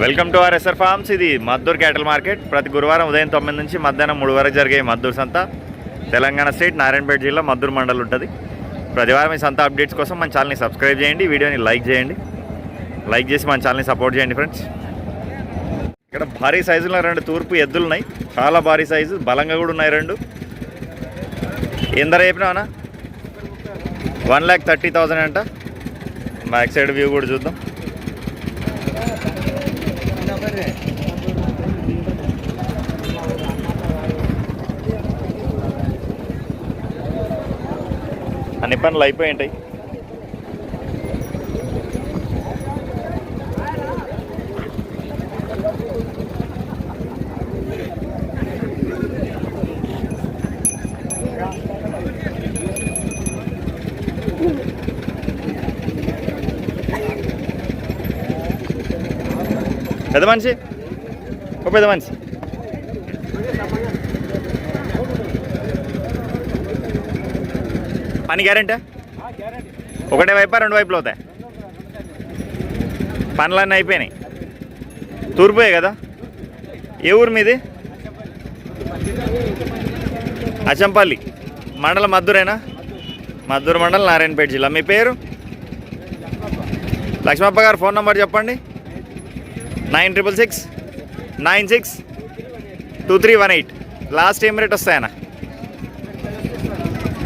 Welcome to RSR forms. ఇది Maddur క్యాటల్ market. ప్రతి గురువారం ఉదయం తొమ్మిది నుంచి మధ్యాహ్నం మూడు వరకు జరిగే మద్దూర్ సంత. తెలంగాణ స్టేట్ నారాయణపేట జిల్లా మద్దూర్ మండల్ ఉంటుంది. ప్రతివారం ఈ సంత అప్డేట్స్ కోసం మన ఛానల్ని సబ్స్క్రైబ్ చేయండి వీడియోని లైక్ చేయండి. లైక్ చేసి మన ఛానల్ని సపోర్ట్ చేయండి ఫ్రెండ్స్. ఇక్కడ భారీ సైజులో రెండు తూర్పు ఎద్దులు ఉన్నాయి చాలా భారీ సైజు బలంగా కూడా ఉన్నాయి రెండు. ఎంత ధర చెప్పినావనా వన్ ల్యాక్ థర్టీ థౌజండ్ అంట. బ్యాక్ సైడ్ వ్యూ కూడా చూద్దాం. పనులు అయిపోయి ఉంటాయి. పెద్ద మనిషి? ఓ పెద్ద మనిషి. పని గ్యారంటీ? ఒకటే వైపా రెండు వైపులు అవుతాయి. పనులన్నీ అయిపోయినాయి. తూర్పుయే కదా? ఏ ఊరు మీది? అచంపల్లి మండలం మద్దూరేనా? మద్దూరు మండలం నారాయణపేట జిల్లా. మీ పేరు? లక్ష్మప్ప గారు ఫోన్ నెంబర్ చెప్పండి. Nine triple six nine six two three one eight. Last ఏం rate వస్తాయన్న?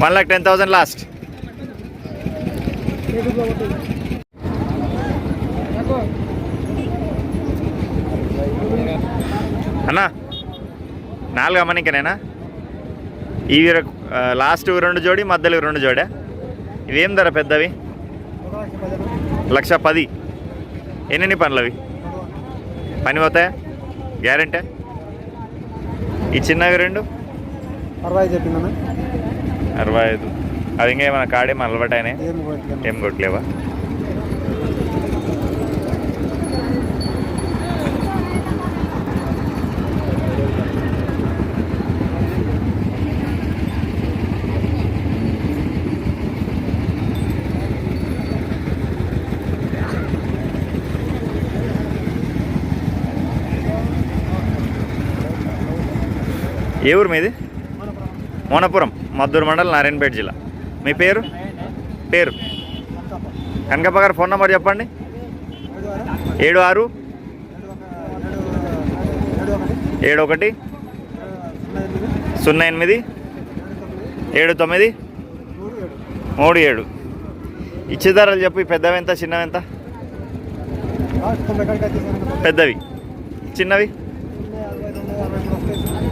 One lakh ten thousand last అన్నా నాలుగు అమ్మనికనేనా ఇవి ర- లాస్ట్ రెండు జోడి మధ్యలో రెండు జోడా? ఇవేం ధర పెద్దవి? లక్ష పది. ఎన్ని పనులు అవి? పని పోతాయా? గ్యారెంటీ ఈ చిన్నవి రెండు? అరవై చెప్పిందన్నా అరవై ఐదు అవి ఇంకా ఏమైనా కాడేమో కొట్టలేదు. ఏం కొట్టలేవా? ఏ ఊరు మీది? మోనపురం. మద్దూరు మండలం నారాయణపేట జిల్లా. మీ పేరు? పేరు? కనకప్ప గారు ఫోన్ నెంబర్ చెప్పండి. ఏడు ఆరు ఏడు ఒకటి సున్నా ఎనిమిది? ఏడు తొమ్మిది? మూడు ఏడు. మూడు ఏడు ఇచ్చే ధరలు చెప్పు ఈ పెద్దవి ఎంత చిన్నవి ఎంత? పెద్దవి. చిన్నవి సున్నా అరవై రెండు అరవై మూడు వస్తాయి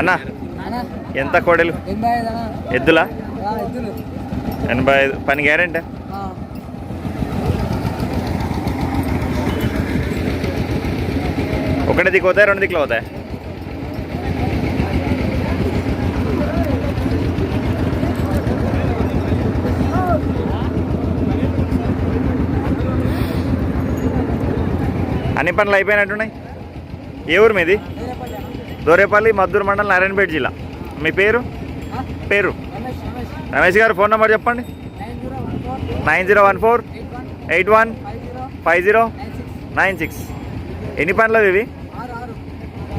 అన్న ఎంత కోడలు? ఎద్దులా? ఎనభై ఐదు. పని గ్యారెంటీ? ఒకటి దిక్కు అవుతాయి రెండు దిక్కులు అవుతాయి అన్ని పనులు అయిపోయినట్టున్నాయి? ఏ ఊరు మీది? దోరేపల్లి మద్దూరు మండలం నారాయణపేట జిల్లా. మీ పేరు? పేరు? రమేష్ గారు ఫోన్ నెంబర్ చెప్పండి. Nine zero one four eight one five zero nine six ఎన్ని పనులు ఇవి?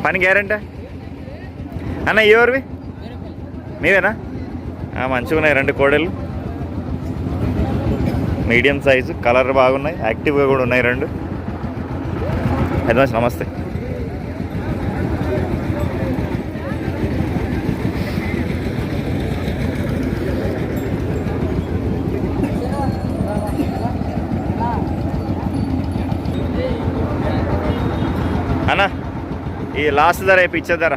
పని గ్యారెంటీ? అన్న ఏ ఊరివి? మీవేనా? మంచిగా ఉన్నాయి రెండు కోడలు. మీడియం సైజు కలర్ బాగున్నాయి యాక్టివ్గా కూడా ఉన్నాయి రెండు. అడ్వాన్స్ నమస్తే అన్న ఈ లాస్ట్ ధర అయిపోయి ఇచ్చే ధర?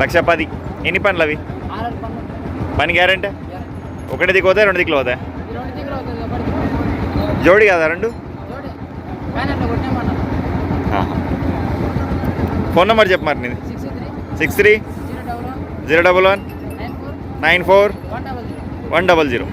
లక్ష పది ఎన్ని పనులు అవి పని గ్యారంటీ? ఒకటి దిక్కు పోతాయి రెండు దిక్కులు పోతాయి? జోడి కదా రెండు? ఫోన్ నెంబర్ చెప్పు మరి నీది. Six three zero double one nine four one double zero.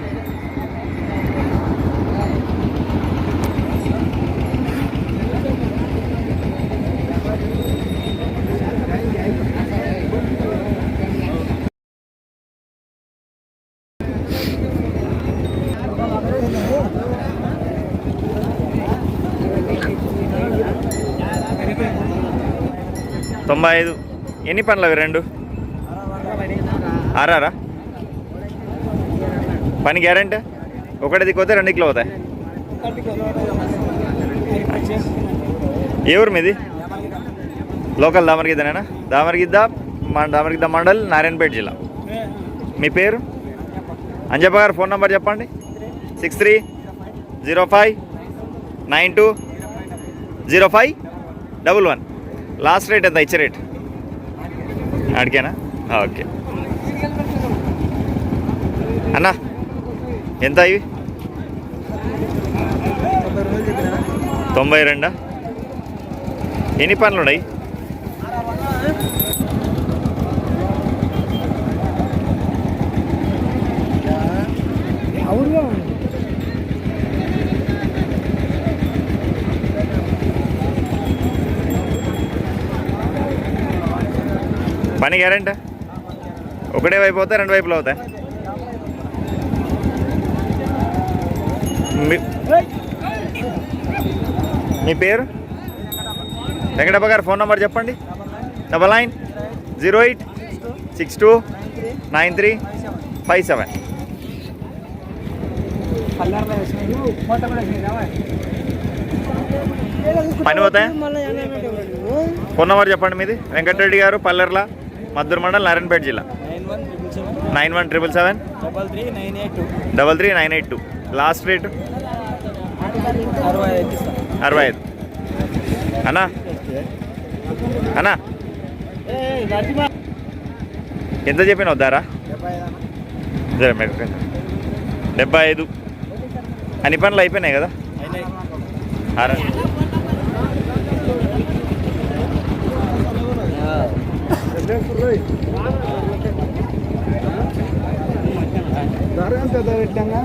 తొంభై ఐదు. ఎన్ని పనులు అవి రెండు? ఆరారా? పని గ్యారంటీ? ఒకటి దిక్కుపోతే రెండు కిలో అవుతాయి ఏ ఊరు మీది? లోకల్ దామరగిద్దనేనా దామరగిద్ద మా దామరగిద్ద మండల్ నారాయణపేట జిల్లా. మీ పేరు? అంజప్ప గారు ఫోన్ నెంబర్ చెప్పండి. Six three zero five nine two zero five double one. Last rate ఎంత? ఇచ్చే రేట్? అడిగానా? ఓకే. అన్నా ఎంత ఇవి? తొంభై రెండా. ఎన్ని పనులు ఉన్నాయి? పని గ్యారెంటీ? ఒకటే వైపు అవుతాయి రెండు వైపులు అవుతాయి. మీ- పేరు? వెంకటప్ప గారు ఫోన్ నెంబర్ చెప్పండి. Double nine zero eight six two nine three five seven. పని పోతాయా? ఫోన్ నెంబర్ చెప్పండి మీది. వెంకటరెడ్డి గారు పల్లెర్ల. మద్దూరు మండల్ నారాయణపేట జిల్లా. Nine one triple seven. Double three nine eight two. Double three nine eight two last rate అరవై ఐదు. అన్నా? అన్నా? ఎంత చెప్పిన వద్దారా డెబ్బై ఐదు. అన్న పనులు అయిపోయినాయి కదా? అయినాయి. ధర ఎంత పెట్టంగా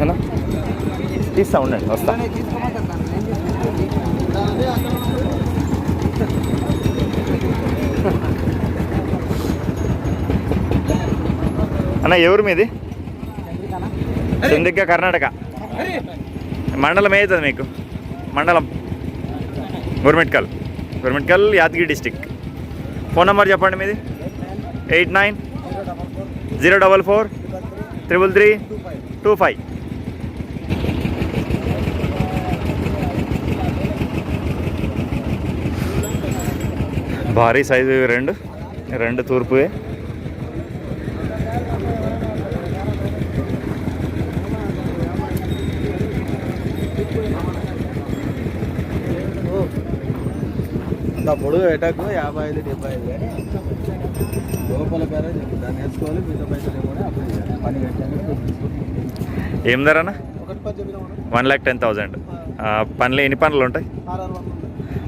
అన్నా తీస్తా ఉండండి వస్తా. అన్న ఎవరు మీది? చందిగ్గ కర్ణాటక. మండలం ఏది మీకు? మండలం. Gurmitkal Gurmitkal Yadgir district. Phone number చెప్పండి మీది? Eight nine zero double four triple three two five. భారీ సైజు రెండు. రెండు తూర్పువే. అంత పొడుగు ఎటకు యాభై ఐదు డెబ్బై ఐదు కానీ లోపల పేరే దాన్ని వేసుకోవాలి మిగతా పైసలు ఏమో అప్పుడు చేయాలి. పని కట్టాలి ఏం ధర అన్న? One lakh ten thousand. పనులు ఎన్ని పనులు ఉంటాయి?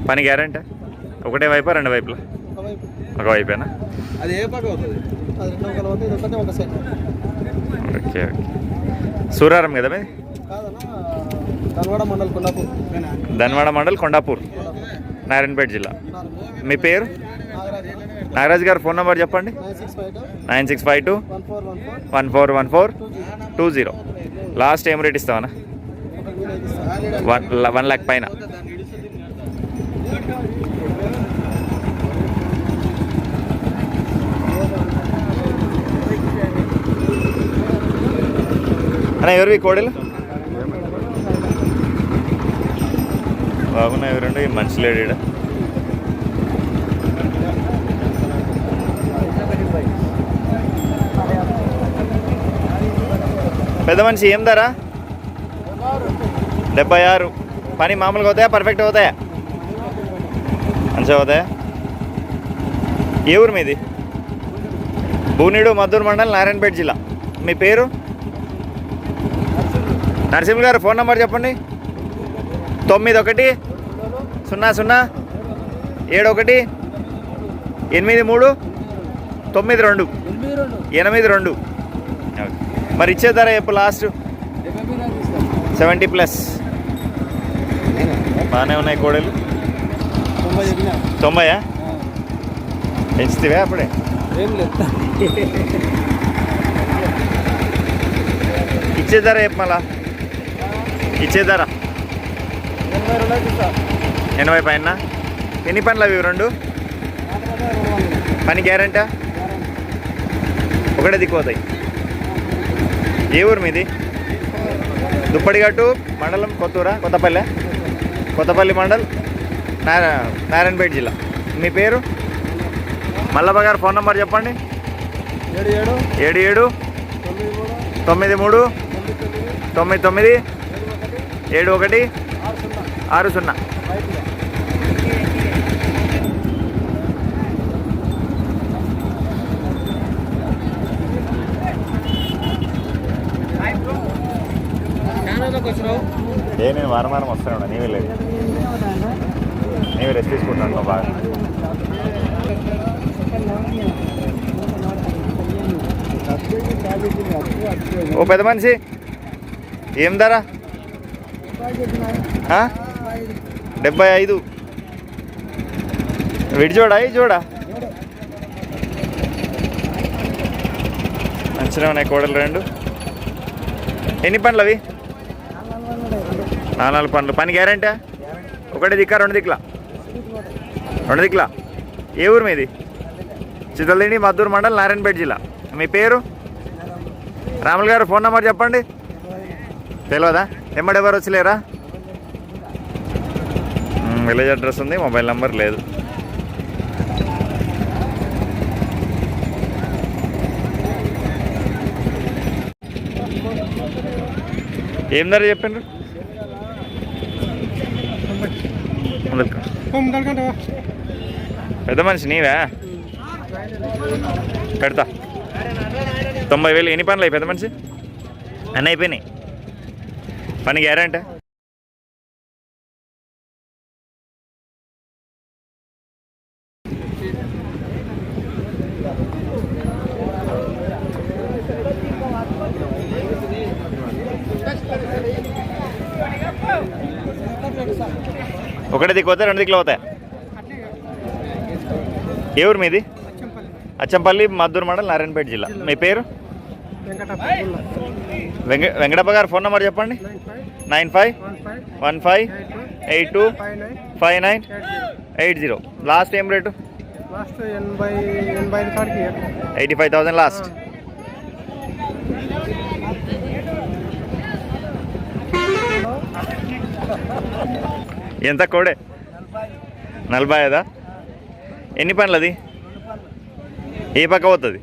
పని గ్యారంటీ? ఒకటే వైపా రెండు వైపులా? ఒక వైపేనా? అది ఏ పక్క అవుతుంది? Okay okay. సూరారం కదా మీది? ధనవాడ మండల్ కొండాపూర్. ధన్వాడ మండల్ కొండాపూర్. నారాయణపేట జిల్లా. మీ పేరు? నాగరాజ్ గారు ఫోన్ నెంబర్ చెప్పండి. Nine six five two. One four one four. Two zero. Last ఏం రేట్ ఇస్తామన్నా వన్ వన్ ల్యాక్ పైన. అన్న ఎవరివి కోడలు? బాగున్నాయి ఎవరండి? ఈ మనిషి లేడు ఇక్కడ పెద్ద మనిషి ఏం ధర? డెబ్బై ఆరు. పని మామూలుగా అవుతాయా? పర్ఫెక్ట్ అవుతాయా? మంచిగా అవుతాయా? ఏ ఊరు మీది? భూనీడు మద్దూరు మండలం నారాయణపేట జిల్లా. మీ పేరు? నరసింహ గారు ఫోన్ నెంబర్ చెప్పండి. తొమ్మిది ఒకటి సున్నా సున్నా. ఏడు ఒకటి ఎనిమిది మూడు. తొమ్మిది రెండు. ఎనిమిది రెండు. మరి ఇచ్చే ధర ఎప్పుడు లాస్ట్. Seventy plus. బాగానే ఉన్నాయి కోడలు. తొంభయా? పెంచుతావే అప్పుడే? ఇచ్చే ధర చెప్పు మళ్ళా. ఇచ్చే ధర. ఎనభై పైన ఎన్ని పనులు అవి రెండు? పని గ్యారంటా? ఒకటే దిక్కుపోతాయి ఏ ఊరు మీది? దుప్పడిగట్టు మండలం కొత్తూరా? కొత్తపల్లె? కొత్తపల్లి మండల్? నారా నారాయణపేట జిల్లా. మీ పేరు? మల్లప్ప గారు ఫోన్ నెంబర్ చెప్పండి. ఏడు ఏడు తొమ్మిది మూడు తొమ్మిది తొమ్మిది ఏడు ఒకటి ఆరు సున్నా. ఏ నేను వారం వారం వస్తాను నీవే లేదు నీవే రెస్ట్ తీసుకుంటాను బాగా. ఓ పెద్ద మనిషి ఏం ధర? డెబ్బై ఐదు. విడి చూడా ఈ చూడా మంచిగా ఉన్నాయి కోడలు రెండు. ఎన్ని పండ్లు అవి? నాలుగు నాలుగు పండ్లు. పని గ్యారంటీ? ఒకటి దిక్కా రెండు దిక్కులా? రెండు దిక్కులా? ఏ ఊరు మీది? చిత్తలదిండి మద్దూరు మండల్ నారాయణపేట జిల్లా. మీ పేరు? రాములు గారు ఫోన్ నెంబర్ చెప్పండి. తెలియదా ఎమ్మడెవరు వచ్చలేరా విలేజ్ అడ్రస్ ఉంది మొబైల్ నెంబర్ లేదు. ఏం ధర చెప్పండి పెద్ద మనిషి నీవా? పెడతా. తొంభై వేలు ఎన్ని పనులు అయి పెద్ద మనిషి? అన్నీ అయిపోయినాయి. పని గ్యారంటీ ఒకటి దిక్కు పోతే రెండు దిక్కులు పోతాయి. ఏ ఊరు మీది? అచ్చంపల్లి మద్దూరు మండల్ నారాయణపేట జిల్లా. మీ పేరు? వెంక వెంకటప్ప గారు ఫోన్ నెంబర్ చెప్పండి. Nine five one five eight two five nine eight zero. Last ఏం rate? Eighty five thousand last. ఎంత కోడే? నలభై ఐదా ఎన్ని పనులు అది ఏ పక్క పోతుంది?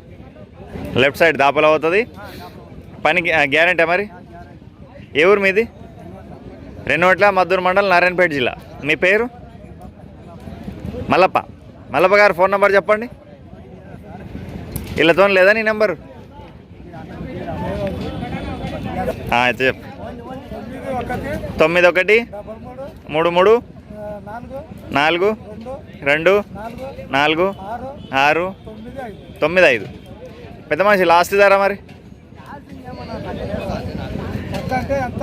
లెఫ్ట్ సైడ్ దాపలా పోతుంది. పని గ్యారంటీ మరి? ఏ ఊరు మీది? రెండోట్ల మద్దూరు మండలం నారాయణపేట జిల్లా. మీ పేరు? మల్లప్ప. మల్లప్ప గారు ఫోన్ నెంబర్ చెప్పండి. వీళ్ళతో లేదా నీ నెంబరు? అయితే చెప్పు. తొమ్మిది ఒకటి. మూడు. మూడు నాలుగు. రెండు. నాలుగు. ఆరు. తొమ్మిది ఐదు. పెద్ద మనిషి లాస్ట్ ధర మరి? ఎంత